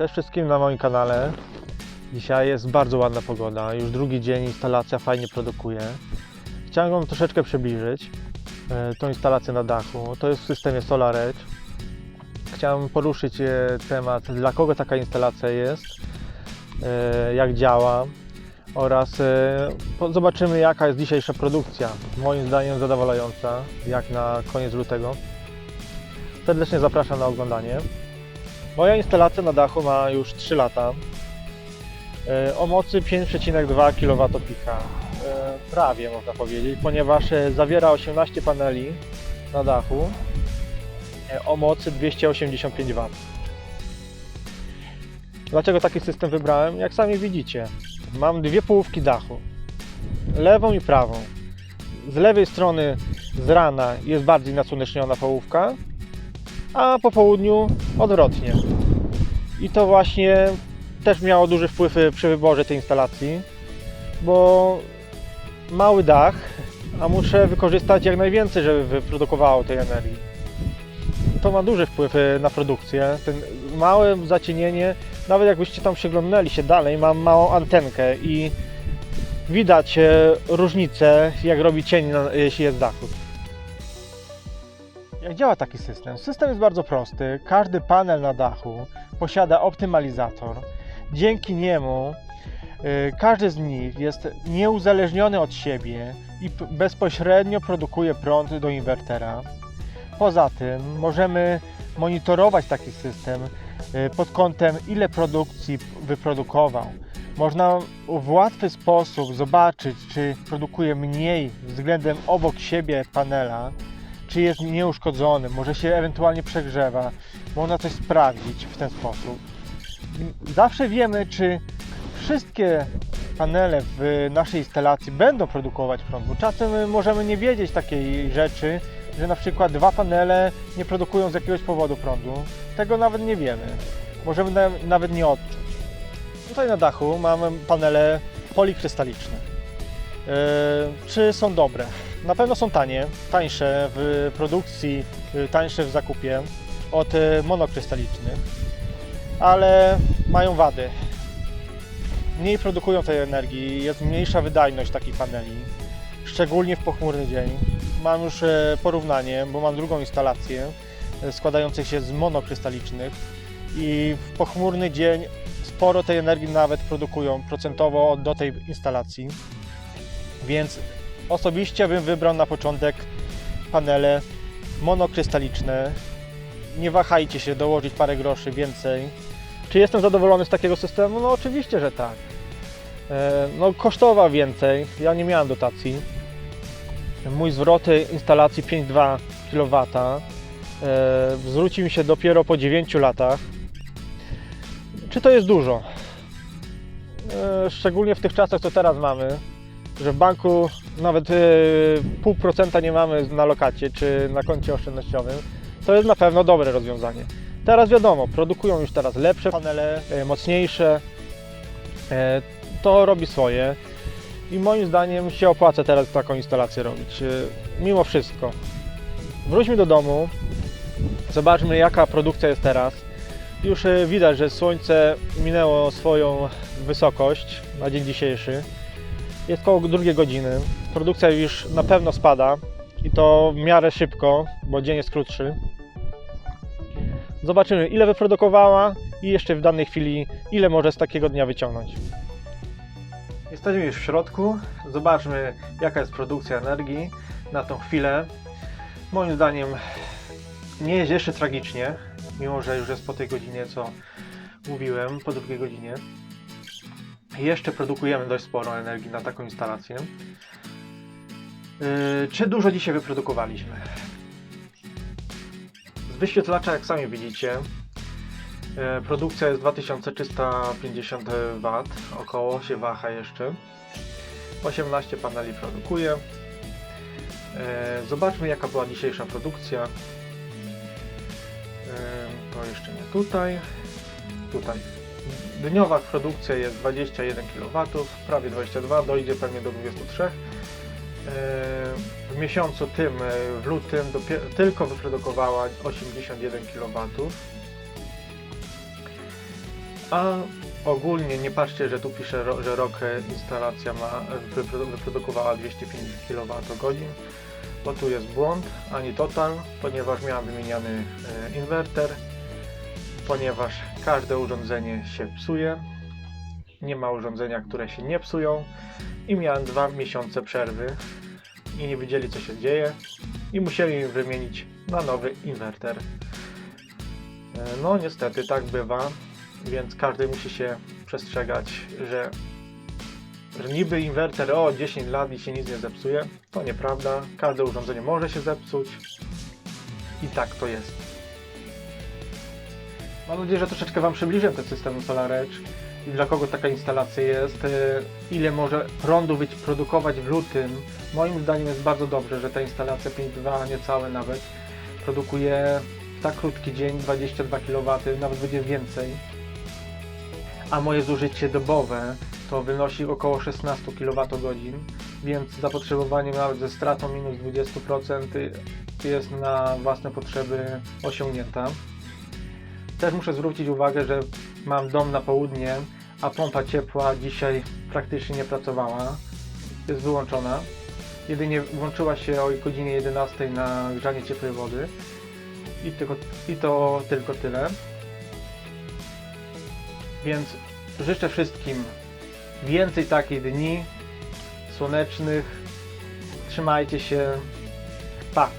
Cześć wszystkim na moim kanale. Dzisiaj jest bardzo ładna pogoda. Już drugi dzień instalacja fajnie produkuje. Chciałem Wam troszeczkę przybliżyć e, tą instalację na dachu. To jest w systemie SolarEdge. Chciałem poruszyć e, temat, dla kogo taka instalacja jest, e, jak działa oraz zobaczymy jaka jest dzisiejsza produkcja. Moim zdaniem zadowalająca, jak na koniec lutego. Serdecznie zapraszam na oglądanie. Moja instalacja na dachu ma już 3 lata. E, O mocy 5,2 kWp. E, Prawie można powiedzieć, ponieważ e, zawiera 18 paneli na dachu o mocy 285 W. Dlaczego taki system wybrałem? Jak sami widzicie, mam dwie połówki dachu, lewą i prawą. Z lewej strony z rana jest bardziej nasłoneczniona połówka, a po południu odwrotnie. I to właśnie też miało duży wpływ y, przy wyborze tej instalacji, bo mały dach, a muszę wykorzystać jak najwięcej, żeby wyprodukowało tej energii. To ma duży wpływ y, na produkcję. Ten małe zacienienie, nawet jakbyście tam przyglądnęli się dalej, mam małą antenkę i widać y, różnicę, jak robi cień, jeśli jest z dachu. Jak działa taki system? System jest bardzo prosty. Każdy panel na dachu posiada optymalizator. Dzięki niemu y, każdy z nich jest nieuzależniony od siebie i bezpośrednio produkuje prąd do inwertera. Poza tym możemy monitorować taki system y, pod kątem ile produkcji wyprodukował. Można w łatwy sposób zobaczyć, czy produkuje mniej względem obok siebie panela, czy jest nieuszkodzony, może się ewentualnie przegrzewa. Można coś sprawdzić w ten sposób. Zawsze wiemy, czy wszystkie panele w naszej instalacji będą produkować prąd, bo czasem możemy nie wiedzieć takiej rzeczy, że na przykład dwa panele nie produkują z jakiegoś powodu prądu. Tego nawet nie wiemy. Możemy na, nawet nie odczuć. Tutaj na dachu mamy panele polikrystaliczne. Yy, czy są dobre? Na pewno są tanie, tańsze w produkcji, y, tańsze w zakupie od y, monokrystalicznych, ale mają wady. Mniej produkują tej energii, jest mniejsza wydajność takich paneli, szczególnie w pochmurny dzień. Mam już e, porównanie, bo mam drugą instalację e, składającą się z monokrystalicznych i w pochmurny dzień sporo tej energii nawet produkują procentowo do tej instalacji, więc Osobiście bym wybrał na początek panele monokrystaliczne. Nie wahajcie się dołożyć parę groszy więcej. Czy jestem zadowolony z takiego systemu? No oczywiście, że tak. E, No kosztował więcej. Ja nie miałem dotacji. Mój zwrot instalacji 5,2 kW e, zwrócił mi się dopiero po 9 latach. Czy to jest dużo? E, Szczególnie w tych czasach, co teraz mamy, że w banku nawet e, pół procenta nie mamy na lokacie czy na koncie oszczędnościowym, to jest na pewno dobre rozwiązanie. Teraz wiadomo, produkują już teraz lepsze panele, e, mocniejsze. E, To robi swoje i moim zdaniem się opłaca teraz taką instalację robić. Mimo wszystko. Wróćmy do domu, zobaczmy jaka produkcja jest teraz. Już widać, że słońce minęło swoją wysokość na dzień dzisiejszy. Jest koło drugiej godziny. Produkcja już na pewno spada i to w miarę szybko, bo dzień jest krótszy. Zobaczymy, ile wyprodukowała i jeszcze w danej chwili, ile może z takiego dnia wyciągnąć. Jesteśmy już w środku. Zobaczmy, jaka jest produkcja energii na tą chwilę. Moim zdaniem nie jest jeszcze tragicznie, mimo że już jest po tej godzinie, co mówiłem, po drugiej godzinie. Jeszcze produkujemy dość sporo energii na taką instalację. Yy, Czy dużo dzisiaj wyprodukowaliśmy? Z wyświetlacza, jak sami widzicie, yy, produkcja jest 2350 W, około się waha jeszcze. 18 paneli produkuje. Yy, Zobaczmy, jaka była dzisiejsza produkcja. To jeszcze nie tutaj. Tutaj. Dniowa produkcja jest 21 kW, prawie 22, dojdzie pewnie do 23. Yy, W miesiącu tym, yy, w lutym, tylko wyprodukowała 81 kW. A ogólnie nie patrzcie, że tu pisze, że rok e, instalacja ma, e, wypro- wyprodukowała 250 kWh, bo tu jest błąd, ani total, ponieważ miałem wymieniany e, inwerter, ponieważ każde urządzenie się psuje, nie ma urządzenia, które się nie psują i miałem dwa miesiące przerwy i nie wiedzieli co się dzieje i musieli wymienić na nowy inwerter. E, No niestety tak bywa, więc każdy musi się przestrzegać, że, że niby inwerter o 10 lat i się nic nie zepsuje. To nieprawda. Każde urządzenie może się zepsuć i tak to jest. Mam nadzieję, że troszeczkę Wam przybliżyłem ten system SolarEdge i dla kogo taka instalacja jest, e, ile może prądu być produkować w lutym. Moim zdaniem jest bardzo dobrze, że ta instalacja 5.2 niecałe nawet produkuje w tak krótki dzień 22 kW, nawet będzie więcej. A moje zużycie dobowe to wynosi około 16 kWh, więc zapotrzebowanie nawet ze stratą minus 20% jest na własne potrzeby osiągnięta. Też muszę zwrócić uwagę, że mam dom na południe, a pompa ciepła dzisiaj praktycznie nie pracowała. Jest wyłączona. Jedynie włączyła się o godzinie 11 na grzanie ciepłej wody. I, tylko, I to tylko tyle. Więc życzę wszystkim więcej takich dni słonecznych. Trzymajcie się. Pa!